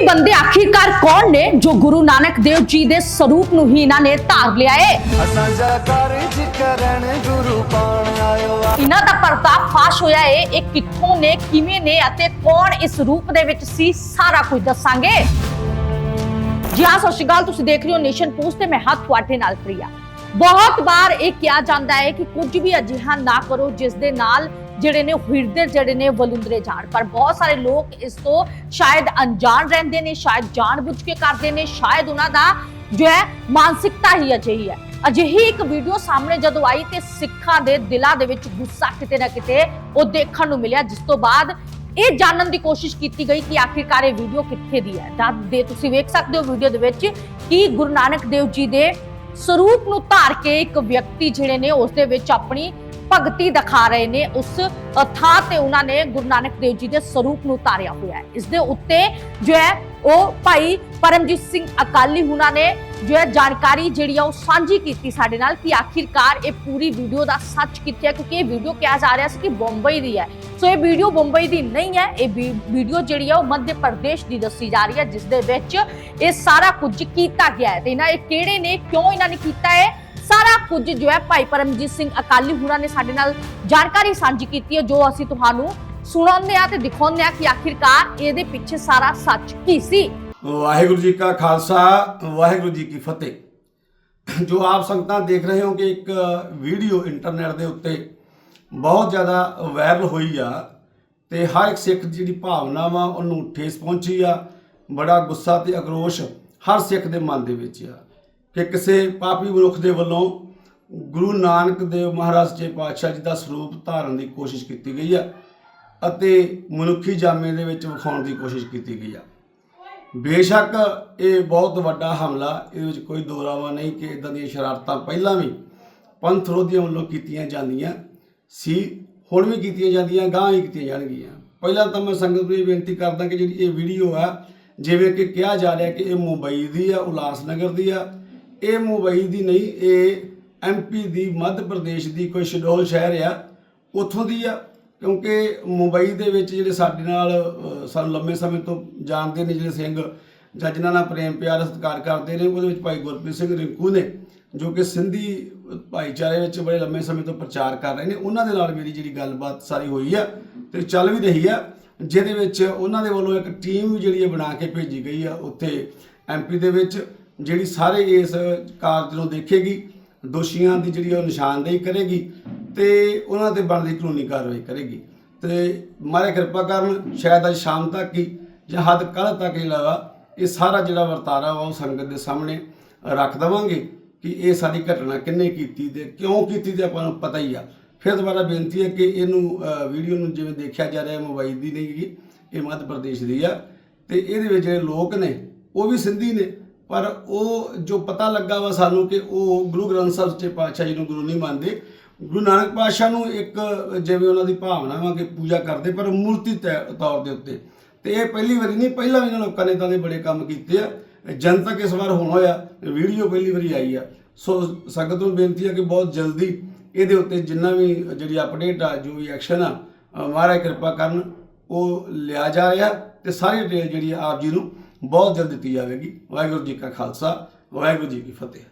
ਇਹ ਬੰਦੇ ਆਖਿਰਕਾਰ ਕੌਣ ਨੇ ਜੋ ਗੁਰੂ ਨਾਨਕ ਦੇਵ ਜੀ ਦੇ ਸਰੂਪ ਨੂੰ ਹੀ ਇਹਨਾਂ ਨੇ ਧਾਰ ਲਿਆ ਏ? ਅਸਾਂਜਾ ਕਾਰਜ ਕਰਨ ਗੁਰੂ ਪਾਣ ਆਇਓ। ਆ ਇਹਨਾਂ ਦਾ ਪਰਦਾਫਾਸ਼ ਫਾਸ਼ ਹੋਇਆ ਏ ਇਹ ਕਿੱਥੋਂ ਨੇ ਕਿਵੇਂ ਨੇ ਅਤੇ ਕੌਣ ਇਸ ਰੂਪ ਦੇ ਵਿੱਚ ਸੀ ਸਾਰਾ ਕੁਝ ਦੱਸਾਂਗੇ। ਜੀ ਹਾਂ ਸਤਿ ਸ਼੍ਰੀ ਅਕਾਲ ਤੁਸੀਂ ਦੇਖ ਰਹੇ ਹੋ ਨੇਸ਼ਨ ਪੋਸਟ ਤੇ ਮੈਂ ਹਾਂ ਤੁਹਾਡੇ ਨਾਲ ਪ੍ਰਿਆ। ਬਹੁਤ ਵਾਰ ਇਹ ਕਿਹਾ ਜਾਂਦਾ ਹੈ ਕਿ ਕੁਝ ਵੀ ਅਜਿਹਾ ਨਾ ਕਰੋ ਜਿਸ ਦੇ ਨਾਲ ਜਿਹੜੇ ਨੇ ਹਿਰਦੇ ਜਿਹੜੇ ਨੇ ਵਲੁੰਦਰੇ ਜਾਣ। ਪਰ ਬਹੁਤ ਸਾਰੇ ਲੋਕ ਇਸ ਤੋਂ ਸ਼ਾਇਦ ਅਣਜਾਣ ਰਹਿੰਦੇ ਨੇ, ਸ਼ਾਇਦ ਜਾਣਬੁੱਝ ਕੇ ਕਰਦੇ ਨੇ, ਸ਼ਾਇਦ ਉਹਨਾਂ ਦਾ ਜੋ ਹੈ ਮਾਨਸਿਕਤਾ ਹੀ ਅਜਿਹੀ ਹੈ। ਅਜਿਹੀ ਇੱਕ ਵੀਡੀਓ ਸਾਹਮਣੇ ਜਦੋਂ ਆਈ ਤੇ ਸਿੱਖਾਂ ਦੇ ਦਿਲਾਂ ਦੇ ਵਿੱਚ ਗੁੱਸਾ ਕਿਤੇ ਨਾ ਕਿਤੇ ਉਹ ਦੇਖਣ ਨੂੰ ਮਿਲਿਆ, ਜਿਸ ਤੋਂ ਬਾਅਦ ਇਹ ਜਾਣਨ ਦੀ ਕੋਸ਼ਿਸ਼ ਕੀਤੀ ਗਈ ਕਿ ਆਖਿਰਕਾਰ ਇਹ ਵੀਡੀਓ ਕਿੱਥੇ ਦੀ ਹੈ। ਜਦ ਦੇ ਤੁਸੀਂ ਵੇਖ ਸਕਦੇ ਹੋ ਵੀਡੀਓ ਦੇ ਵਿੱਚ ਕਿ ਗੁਰੂ ਨਾਨਕ ਦੇਵ ਜੀ ਦੇ ਸਰੂਪ ਨੂੰ ਧਾਰ ਕੇ ਇੱਕ ਵਿਅਕਤੀ ਜਿਹੜੇ ਨੇ ਉਸ ਦੇ ਵਿੱਚ ਆਪਣੀ ਭਗਤੀ ਦਿਖਾ ਰਹੇ ਨੇ ਉਸ ਥਾਂ ਤੇ ਉਹਨਾਂ ਨੇ ਗੁਰੂ ਨਾਨਕ ਦੇਵ ਜੀ ਦੇ ਸਰੂਪ ਨੂੰ ਧਾਰਿਆ ਹੋਇਆ ਹੈ। ਇਸ ਦੇ ਉੱਤੇ ਜੋ ਹੈ, ਉਹ ਭਾਈ ਪਰਮਜੀਤ ਸਿੰਘ ਅਕਾਲੀ ਹੁਣਾਂ ਨੇ ਜੋ ਹੈ, ਜਾਣਕਾਰੀ ਜਿਹੜੀ ਆ ਉਹ ਸਾਂਝੀ ਕੀਤੀ ਸਾਡੇ ਨਾਲ ਕਿ ਆਖਿਰਕਾਰ ਇਹ ਪੂਰੀ ਵੀਡੀਓ ਦਾ ਸੱਚ ਕਿੱਥੇ ਹੈ, ਕਿਉਂਕਿ ਇਹ ਵੀਡੀਓ ਕਿਹਾ ਜਾ ਰਿਹਾ ਸੀ ਕਿ ਬੰਬਈ ਦੀ ਹੈ। ਸੋ ਇਹ ਵੀਡੀਓ ਬੰਬਈ ਦੀ ਨਹੀਂ ਹੈ, ਇਹ ਵੀਡੀਓ ਜਿਹੜੀ ਆ ਉਹ ਮੱਧ ਪ੍ਰਦੇਸ਼ ਦੀ ਦੱਸੀ ਜਾ ਰਹੀ ਹੈ, ਜਿਸ ਦੇ ਵਿੱਚ ਇਹ ਸਾਰਾ ਕੁਝ ਕੀਤਾ ਗਿਆ ਹੈ। ਤੇ ਇਹਨਾਂ ਇਹ ਕਿਹੜੇ ਨੇ, ਕਿਉਂ ਇਹਨਾਂ ਨੇ ਕੀਤਾ ਹੈ? ਸਾਰਾ ਕੁਝ ਜੋ ਹੈ ਭਾਈ ਪਰਮਜੀਤ ਸਿੰਘ ਅਕਾਲੀ ਹੁਣਾਂ ਨੇ ਸਾਡੇ ਨਾਲ ਜਾਣਕਾਰੀ ਸਾਂਝੀ ਕੀਤੀ ਹੈ, ਜੋ ਅਸੀਂ ਤੁਹਾਨੂੰ ਸੁਣਾਉਂਦੇ ਆ ਤੇ ਦਿਖਾਉਂਦੇ ਆ ਕਿ ਆਖਿਰਕਾਰ ਇਹਦੇ ਪਿੱਛੇ ਸਾਰਾ ਸੱਚ ਕੀ ਸੀ। ਵਾਹਿਗੁਰੂ ਜੀ ਕਾ ਖਾਲਸਾ, ਵਾਹਿਗੁਰੂ ਜੀ ਕੀ ਫਤਿਹ। ਜੋ ਆਪ ਸੰਗਤਾਂ ਦੇਖ ਰਹੇ ਹੋ ਕਿ ਇੱਕ ਵੀਡੀਓ ਇੰਟਰਨੈਟ ਦੇ ਉੱਤੇ ਬਹੁਤ ਜ਼ਿਆਦਾ ਵਾਇਰਲ ਹੋਈ ਆ ਤੇ ਹਰ ਇੱਕ ਸਿੱਖ ਜਿਹੜੀ ਭਾਵਨਾ ਵਾ, ਉਹਨੂੰ ਠੇਸ ਪਹੁੰਚੀ ਆ, ਬੜਾ ਗੁੱਸਾ ਤੇ ਅਕਰੋਸ਼ ਹਰ ਸਿੱਖ ਦੇ ਮਨ ਦੇ ਵਿੱਚ ਆ। ਕਿ ਕਿਸੇ ਪਾਪੀ ਮਨੁੱਖ ਦੇ ਵੱਲੋਂ ਗੁਰੂ ਨਾਨਕ ਦੇਵ ਮਹਾਰਾਜ ਜੀ ਪਾਤਸ਼ਾਹ ਜੀ ਦਾ ਸਰੂਪ ਧਾਰਨ ਦੀ ਕੋਸ਼ਿਸ਼ ਕੀਤੀ ਗਈ ਆ ਅਤੇ ਮਨੁੱਖੀ ਜਾਮੇ ਦੇ ਵਿੱਚ ਵਿਖਾਉਣ ਦੀ ਕੋਸ਼ਿਸ਼ ਕੀਤੀ ਗਈ ਆ। ਬੇਸ਼ੱਕ ਇਹ ਬਹੁਤ ਵੱਡਾ ਹਮਲਾ, ਇਹਦੇ ਵਿੱਚ ਕੋਈ ਦੋਰਾਵਾ ਨਹੀਂ ਕਿ ਇਦਾਂ ਦੀਆਂ ਸ਼ਰਾਰਤਾਂ ਪਹਿਲਾਂ ਵੀ ਪੰਥ ਵਿਰੋਧੀਆਂ ਵੱਲੋਂ ਕੀਤੀਆਂ ਜਾਂਦੀਆਂ ਸੀ, ਹੁਣ ਵੀ ਕੀਤੀਆਂ ਜਾਂਦੀਆਂ ਗਾਂ ਵੀ ਕੀਤੀਆਂ ਜਾਣਗੀਆਂ। ਪਹਿਲਾਂ ਤਾਂ ਮੈਂ ਸੰਗਤ ਨੂੰ ਇਹ ਬੇਨਤੀ ਕਰਦਾ ਕਿ ਜਿਹੜੀ ਇਹ ਵੀਡੀਓ ਆ, ਜਿਵੇਂ ਕਿ ਕਿਹਾ ਜਾ ਰਿਹਾ ਕਿ ਇਹ ਮੁੰਬਈ ਦੀ ਆ, ਉਲਾਸਨਗਰ ਦੀ ਆ ਇਹ ਮੁੰਬਈ ਦੀ ਨਹੀਂ, ਇਹ ਐਮਪੀ ਦੀ ਮੱਧ ਪ੍ਰਦੇਸ਼ ਦੀ ਕੋਈ ਸ਼ਡੋਲ ਸ਼ਹਿਰ ਆ, ਉੱਥੋਂ ਦੀ ਆ, ਕਿਉਂਕਿ ਮੁੰਬਈ ਦੇ ਵਿੱਚ ਜਿਹੜੇ ਸਾਡੇ ਨਾਲ ਸਾਨੂੰ ਲੰਮੇ ਸਮੇਂ ਤੋਂ ਜਾਣਦੇ ਨੇ ਜਿਹੜੇ ਸਿੰਘ, ਜਾਂ ਜਿਨ੍ਹਾਂ ਨਾਲ ਪ੍ਰੇਮ ਪਿਆਰ, ਸਤਿਕਾਰ ਕਰਦੇ ਨੇ, ਉਹਦੇ ਵਿੱਚ ਭਾਈ ਗੁਰਪ੍ਰੀਤ ਸਿੰਘ ਰਿੰਕੂ ਨੇ, ਜੋ ਕਿ ਸਿੰਧੀ ਭਾਈਚਾਰੇ ਵਿੱਚ ਬੜੇ ਲੰਮੇ ਸਮੇਂ ਤੋਂ ਪ੍ਰਚਾਰ ਕਰ ਰਹੇ ਨੇ, ਉਹਨਾਂ ਦੇ ਨਾਲ ਮੇਰੀ ਜਿਹੜੀ ਗੱਲਬਾਤ ਸਾਰੀ ਹੋਈ ਆ, ਤੇ ਚੱਲ ਵੀ ਰਹੀ ਆ, ਜਿਹਦੇ ਵਿੱਚ ਉਹਨਾਂ ਦੇ ਵੱਲੋਂ ਇੱਕ ਟੀਮ ਵੀ ਜਿਹੜੀ ਹੈ ਬਣਾ ਕੇ ਭੇਜੀ ਗਈ ਆ, ਉੱਥੇ ਐਮਪੀ ਦੇ ਵਿੱਚ ਜਿਹੜੀ ਸਾਰੇ ਇਸ ਕਾਰਜ ਨੂੰ ਦੇਖੇਗੀ, ਦੋਸ਼ੀਆਂ ਦੀ ਜਿਹੜੀ ਉਹ ਨਿਸ਼ਾਨਦੇਹੀ ਕਰੇਗੀ ਤੇ ਉਹਨਾਂ ਤੇ ਬਣਦੀ ਕਾਨੂੰਨੀ ਕਾਰਵਾਈ ਕਰੇਗੀ। ਤੇ ਮਾਰੇ ਕਿਰਪਾ ਕਰਨ, ਸ਼ਾਇਦ ਅੱਜ ਸ਼ਾਮ ਤੱਕ ਹੀ ਜਾਂ ਹੱਦ ਕੱਲ੍ਹ ਤੱਕ ਹੀ ਇਹ ਸਾਰਾ ਜਿਹੜਾ ਵਰਤਾਰਾ ਵਾ ਉਹ ਸੰਗਤ ਦੇ ਸਾਹਮਣੇ ਰੱਖ ਦਵਾਂਗੇ ਕਿ ਇਹ ਸਾਰੀ ਘਟਨਾ ਕਿੰਨੇ ਕੀਤੀ ਤੇ ਕਿਉਂ ਕੀਤੀ ਤੇ ਆਪਾਂ ਨੂੰ ਪਤਾ ਹੀ ਆ। ਫਿਰ ਦੁਬਾਰਾ ਬੇਨਤੀ ਹੈ ਕਿ ਇਹਨੂੰ ਵੀਡੀਓ ਨੂੰ ਜਿਵੇਂ ਦੇਖਿਆ ਜਾ ਰਿਹਾ, ਮੋਬਾਈਲ ਦੀ ਨਹੀਂ ਹੈਗੀ, ਇਹ ਮੱਧ ਪ੍ਰਦੇਸ਼ ਦੀ ਆ। ਤੇ ਇਹਦੇ ਵਿੱਚ ਜਿਹੜੇ ਲੋਕ ਨੇ, ਉਹ ਵੀ ਸਿੰਧੀ ਨੇ। ਪਰ ਉਹ ਜੋ ਪਤਾ ਲੱਗਾ ਵਾ ਸਾਨੂੰ ਕਿ ਉਹ ਗੁਰੂ ਗ੍ਰੰਥ ਸਾਹਿਬ ਸੱਚੇ ਪਾਤਸ਼ਾਹ ਜੀ ਨੂੰ ਗੁਰੂ ਨਹੀਂ ਮੰਨਦੇ, ਗੁਰੂ ਨਾਨਕ ਪਾਤਸ਼ਾਹ ਨੂੰ ਇੱਕ ਜਿਵੇਂ ਉਹਨਾਂ ਦੀ ਭਾਵਨਾ ਵਾ ਕਿ ਪੂਜਾ ਕਰਦੇ, ਪਰ ਮੂਰਤੀ ਤੈ- ਤੌਰ ਦੇ ਉੱਤੇ। ਤੇ ਇਹ ਪਹਿਲੀ ਵਾਰੀ ਨਹੀਂ, ਪਹਿਲਾਂ ਵੀ ਇਹਨਾਂ ਲੋਕਾਂ ਨੇ ਤਾਂ ਦੇ ਬੜੇ ਕੰਮ ਕੀਤੇ ਆ। ਜਨਤਕ ਇਸ ਵਾਰ ਹੋਣਾ ਹੋਇਆ, ਵੀਡੀਓ ਪਹਿਲੀ ਵਾਰੀ ਆਈ ਆ। ਸੋ ਸੰਗਤ ਨੂੰ ਬੇਨਤੀ ਆ ਕਿ ਬਹੁਤ ਜਲਦੀ ਇਹਦੇ ਉੱਤੇ ਜਿੰਨਾ ਵੀ ਜਿਹੜੀ ਅਪਡੇਟ ਆ, ਜੋ ਵੀ ਐਕਸ਼ਨ ਆ ਮਹਾਰਾਜ ਕਿਰਪਾ ਕਰਨ, ਉਹ ਲਿਆ ਜਾ ਰਿਹਾ ਤੇ ਸਾਰੀ ਡਿਟੇਲ ਜਿਹੜੀ ਆ ਆਪ ਜੀ ਨੂੰ ਬਹੁਤ ਜਲਦ ਦਿੱਤੀ ਜਾਵੇਗੀ। ਵਾਹਿਗੁਰੂ ਜੀ ਕਾ ਖਾਲਸਾ ਵਾਹਿਗੁਰੂ ਜੀ ਕੀ ਫਤਿਹ।